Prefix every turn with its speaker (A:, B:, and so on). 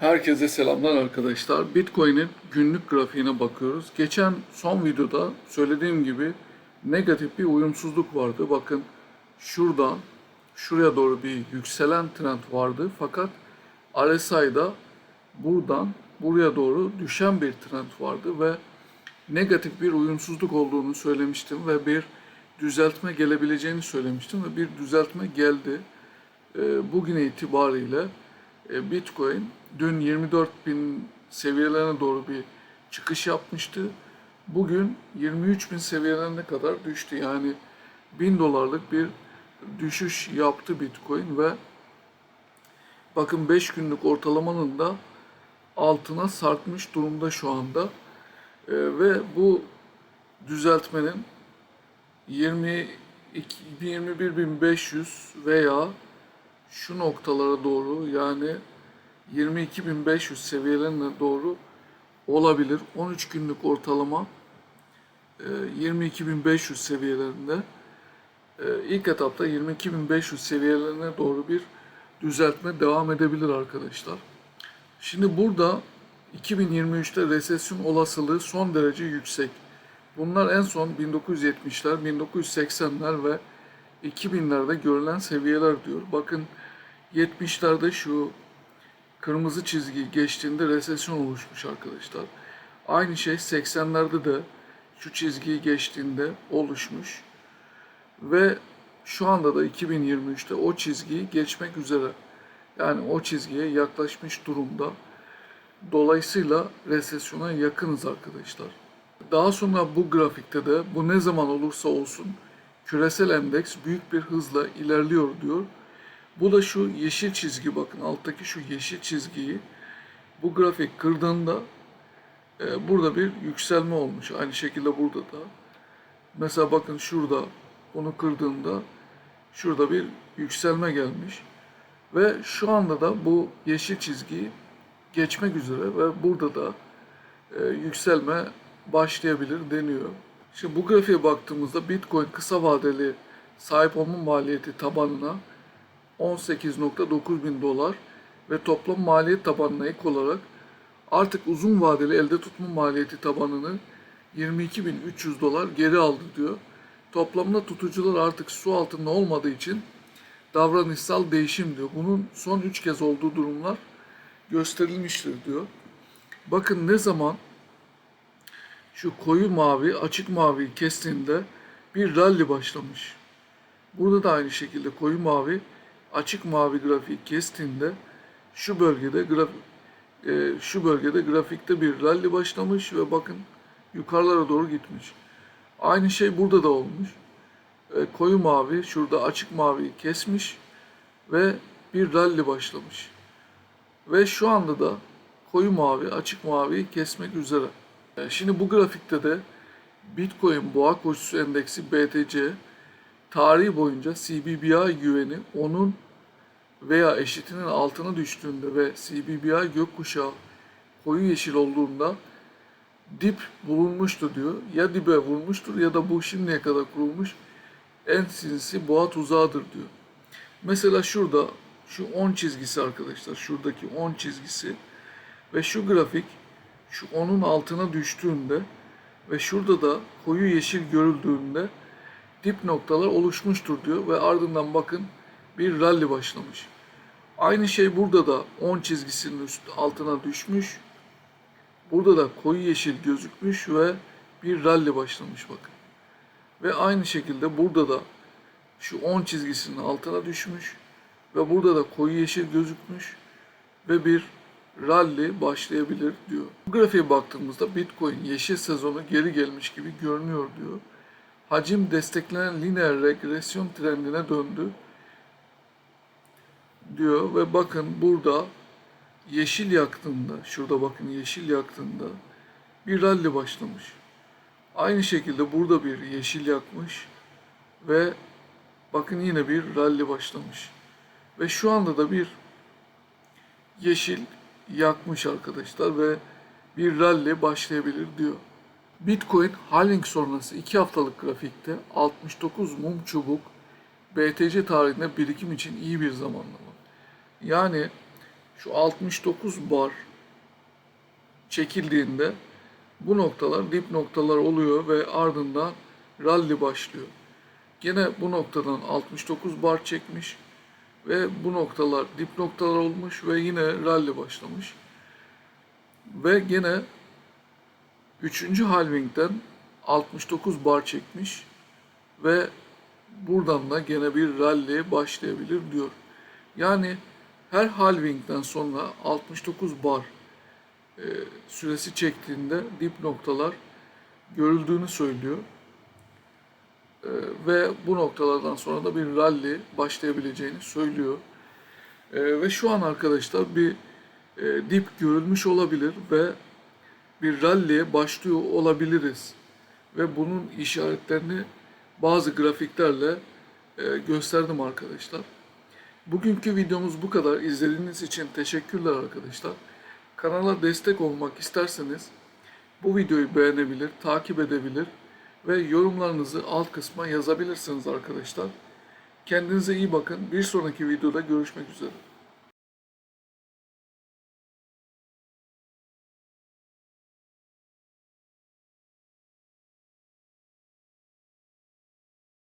A: Herkese selamlar arkadaşlar. Bitcoin'in günlük grafiğine bakıyoruz. Geçen son videoda söylediğim gibi negatif bir uyumsuzluk vardı. Bakın şuradan şuraya doğru bir yükselen trend vardı. Fakat RSI'da buradan buraya doğru düşen bir trend vardı ve negatif bir uyumsuzluk olduğunu söylemiştim ve bir düzeltme gelebileceğini söylemiştim ve bir düzeltme geldi. E, bugün itibariyle e, Bitcoin dün 24 bin seviyelerine doğru bir çıkış yapmıştı. Bugün 23 bin seviyelerine kadar düştü. Yani 1000 dolarlık bir düşüş yaptı Bitcoin ve bakın 5 günlük ortalamanın da altına sarkmış durumda şu anda. E, ve bu düzeltmenin 20 21.500 veya şu noktalara doğru yani 22.500 seviyelerine doğru olabilir. 13 günlük ortalama e, 22.500 seviyelerinde e, ilk etapta 22.500 seviyelerine doğru bir düzeltme devam edebilir arkadaşlar. Şimdi burada 2023'te resesyon olasılığı son derece yüksek. Bunlar en son 1970'ler, 1980'ler ve 2000'lerde görülen seviyeler diyor. Bakın 70'lerde şu kırmızı çizgi geçtiğinde resesyon oluşmuş arkadaşlar. Aynı şey 80'lerde de şu çizgiyi geçtiğinde oluşmuş. Ve şu anda da 2023'te o çizgiyi geçmek üzere. Yani o çizgiye yaklaşmış durumda. Dolayısıyla resesyona yakınız arkadaşlar. Daha sonra bu grafikte de bu ne zaman olursa olsun küresel endeks büyük bir hızla ilerliyor diyor. Bu da şu yeşil çizgi bakın alttaki şu yeşil çizgiyi bu grafik kırdığında e, burada bir yükselme olmuş. Aynı şekilde burada da. Mesela bakın şurada bunu kırdığında şurada bir yükselme gelmiş. Ve şu anda da bu yeşil çizgiyi geçmek üzere ve burada da e, yükselme başlayabilir deniyor. Şimdi bu grafiğe baktığımızda Bitcoin kısa vadeli sahip olma maliyeti tabanına 18.9 bin dolar ve toplam maliyet tabanına ek olarak artık uzun vadeli elde tutma maliyeti tabanını 22.300 dolar geri aldı diyor. Toplamda tutucular artık su altında olmadığı için davranışsal değişim diyor. Bunun son 3 kez olduğu durumlar gösterilmiştir diyor. Bakın ne zaman şu koyu mavi, açık mavi kestiğinde bir rally başlamış. Burada da aynı şekilde koyu mavi, açık mavi grafiği kestiğinde şu bölgede graf e, şu bölgede grafikte bir rally başlamış ve bakın yukarılara doğru gitmiş. Aynı şey burada da olmuş. E, koyu mavi şurada açık maviyi kesmiş ve bir rally başlamış. Ve şu anda da koyu mavi, açık maviyi kesmek üzere. E, Şimdi bu grafikte de Bitcoin boğa koşusu endeksi BTC tarihi boyunca CBBI güveni onun veya eşitinin altına düştüğünde ve CBBI gökkuşağı koyu yeşil olduğunda dip bulunmuştur diyor. Ya dibe vurmuştur ya da bu şimdiye kadar kurulmuş en sinsi boğa tuzağıdır diyor. Mesela şurada şu 10 çizgisi arkadaşlar şuradaki 10 çizgisi ve şu grafik şu onun altına düştüğünde ve şurada da koyu yeşil görüldüğünde dip noktalar oluşmuştur diyor ve ardından bakın bir rally başlamış. Aynı şey burada da 10 çizgisinin üst altına düşmüş. Burada da koyu yeşil gözükmüş ve bir rally başlamış bakın. Ve aynı şekilde burada da şu 10 çizgisinin altına düşmüş ve burada da koyu yeşil gözükmüş ve bir rally başlayabilir diyor. Bu grafiğe baktığımızda Bitcoin yeşil sezonu geri gelmiş gibi görünüyor diyor. Hacim desteklenen lineer regresyon trendine döndü diyor ve bakın burada yeşil yaktığında, şurada bakın yeşil yaktığında bir rally başlamış. Aynı şekilde burada bir yeşil yakmış ve bakın yine bir rally başlamış. Ve şu anda da bir yeşil yakmış arkadaşlar ve bir rally başlayabilir diyor. Bitcoin halving sonrası 2 haftalık grafikte 69 mum çubuk BTC tarihinde birikim için iyi bir zamanlama. Yani şu 69 bar çekildiğinde bu noktalar dip noktalar oluyor ve ardından rally başlıyor. Gene bu noktadan 69 bar çekmiş ve bu noktalar dip noktalar olmuş ve yine rally başlamış. Ve gene 3. halvingden 69 bar çekmiş ve buradan da gene bir rally başlayabilir diyor. Yani her halvingden sonra 69 bar e, süresi çektiğinde dip noktalar görüldüğünü söylüyor. E, ve bu noktalardan sonra da bir rally başlayabileceğini söylüyor. E, ve şu an arkadaşlar bir e, dip görülmüş olabilir ve bir rally'e başlıyor olabiliriz. Ve bunun işaretlerini bazı grafiklerle e, gösterdim arkadaşlar. Bugünkü videomuz bu kadar. İzlediğiniz için teşekkürler arkadaşlar. Kanala destek olmak isterseniz bu videoyu beğenebilir, takip edebilir ve yorumlarınızı alt kısma yazabilirsiniz arkadaşlar. Kendinize iyi bakın. Bir sonraki videoda görüşmek üzere.